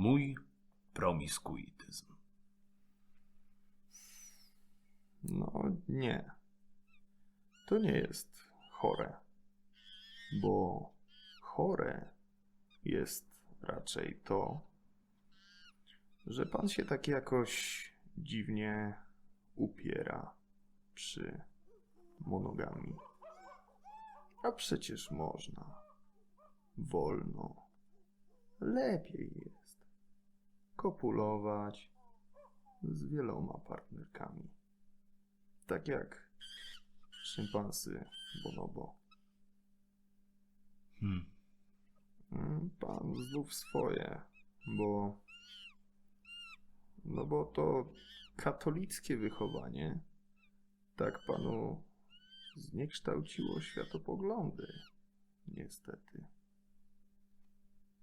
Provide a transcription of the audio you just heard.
mój promiskuityzm. No nie. To nie jest chore. Bo chore jest raczej to, że pan się tak jakoś dziwnie upiera przy monogami. A przecież można. Wolno. Lepiej jest kopulować z wieloma partnerkami. Tak jak szympansy bonobo. Hmm. Mm, Pan znów swoje, bo. No bo to katolickie wychowanie tak panu zniekształciło światopoglądy. Niestety.